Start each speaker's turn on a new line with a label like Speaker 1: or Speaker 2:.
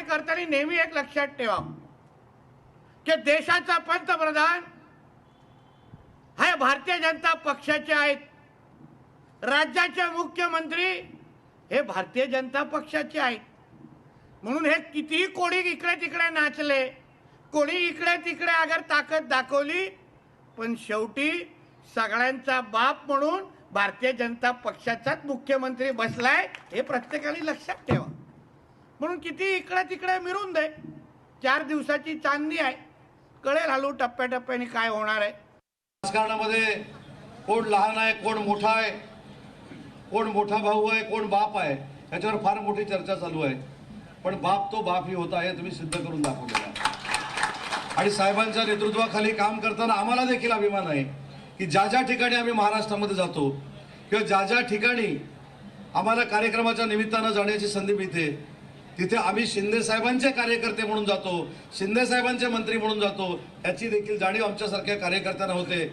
Speaker 1: कार्यकर्त्यांनी नेहमी एक लक्षात ठेवा की देशाचा पंतप्रधान हे भारतीय जनता पक्षाचे आहेत. राज्याचे मुख्यमंत्री हे भारतीय जनता पक्षाचे आहेत. म्हणून हे कितीही कोणी इकडे तिकडे नाचले कोणी इकडे तिकडे अगर ताकद दाखवली पण शेवटी सगळ्यांचा बाप म्हणून भारतीय जनता पक्षाचाच मुख्यमंत्री बसलाय हे प्रत्येकाने लक्षात ठेवा. म्हणून किती इकडे तिकडे मिरून दे. चार दिवसाची चांदणी आहे. कळेल हलू टप्प्याटप्प्याने काय होणार आहे.
Speaker 2: राजकारणामध्ये कोण लहान आहे कोण मोठा आहे कोण मोठा भाऊ आहे कोण बाप आहे याच्यावर फार मोठी चर्चा चालू आहे. पण बाप तो बाप ही होता हे तुम्ही सिद्ध करून दाखवलेला आहे. आणि साहेबांच्या नेतृत्वाखाली काम करताना आम्हाला देखील अभिमान आहे की ज्या ज्या ठिकाणी आम्ही महाराष्ट्रामध्ये जातो किंवा ज्या ज्या ठिकाणी आम्हाला कार्यक्रमाच्या निमित्तानं जाण्याची संधी मिळते तिथे आम्ही शिंदे साहेबांचे कार्यकर्ते म्हणून जातो शिंदे साहेबांचे मंत्री म्हणून जातो. याची देखील जाणीव आमच्यासारख्या कार्यकर्त्यांना होते.